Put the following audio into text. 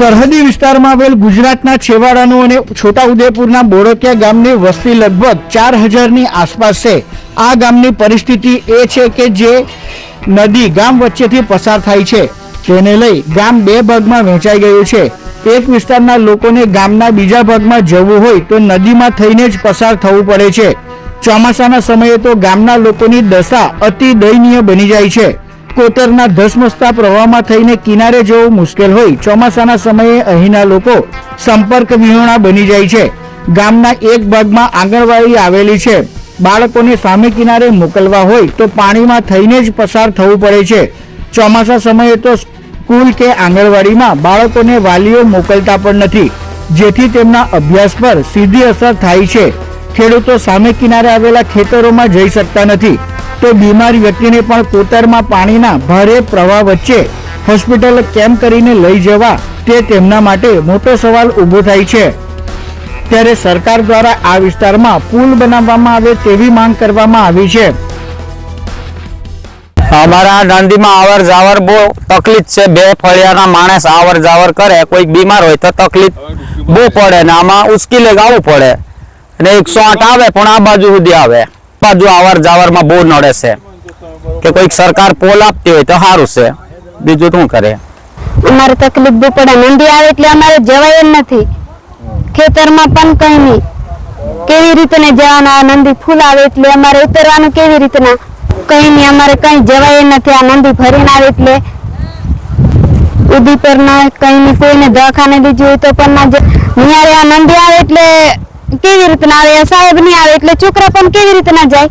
સરહદી વિસ્તારમાં આવેલ ગુજરાતના છેવાડાનું અને છોટાઉદેપુરના બોડકિયા ગામની વસ્તી લગભગ ચાર હજારની આસપાસ છે. આ ગામની પરિસ્થિતિ એ છે કે જે નદી ગામ વચ્ચેથી પસાર થાય છે. તેને લઈ ગામ બે ભાગમાં વહેંચાઈ ગયું છે. એક વિસ્તારના લોકોને ગામના બીજા ભાગમાં જવું હોય તો નદીમાં થઈને જ પસાર થવું પડે છે. ચોમાસાના સમયે તો ગામના લોકોની દશા અતિ દયનીય બની જાય છે. કોતરના ધસમસતા પ્રવાહમાં થઈને કિનારે જવું મુશ્કેલ હોય. ચોમાસાના સમયે અહીંના લોકો સંપર્ક વિહોણા બની જાય છે. ગામના એક ભાગમાં આંગણવાડી આવેલી છે. બાળકોને સામે કિનારે મોકલવા હોય તો પાણીમાં થઈને જ પસાર થવું પડે છે. ચોમાસા સમયે તો સ્કૂલ કે આંગણવાડીમાં બાળકોને વાલીઓ મોકલતા પણ નથી. જેથી તેમના અભ્યાસ પર સીધી અસર થાય છે. ખેડૂતો સામે કિનારે આવેલા ખેતરોમાં જઈ શકતા નથી. તો બીમાર વ્યક્તિને પણ કોતરમાં પાણીના ભારે પ્રવાહ વચ્ચે હોસ્પિટલ કેમ કરીને લઈ જવા તે તેમના માટે મોટો સવાલ ઊભો થાય છે. ત્યારે સરકાર દ્વારા આ વિસ્તારમાં પુલ બનાવવામાં આવે તેવી માંગ કરવામાં આવી છે. અમારા દાંડીમાં આવર જાવર બહુ તકલીફ છે. બે ફળિયાના માણસ આવર જાવર કરે, કોઈક બીમાર હોય તો તકલીફ બહુ પડે ને આમાં ઉશ્કેલે ગાવું પડે. અને એકસો આઠ આવે પણ આ બાજુ સુધી આવે. બાજુ આવર જાવરમાં બહુ નડે છે. કે કોઈક સરકાર પોલ આપતી હોય તો સારું છે. બીજું શું કરે? અમારે તકલીફ બહુ પડે. મંડી આવે એટલે અમારે જવાય જ નથી. ખેતરમાં પણ કઈ નહીં. કેવી રીતને જવાના આ નંદી ફૂલ આવે એટલે અમારે ઉતરવાનું કેવી રીતના? કઈ નહીં, અમારે કઈ જવાય જ નથી. આ નંદી ભરીને આવે એટલે ઉદી પર ના કઈ નહીં. કોઈને દવાખાને બીજું તો પણ ના જ- નિહાળે આ નંદી આવે એટલે કેવી રીતના આવે? સાહેબ નહીં આવે એટલે છોકરા પણ કેવી રીતના જાય?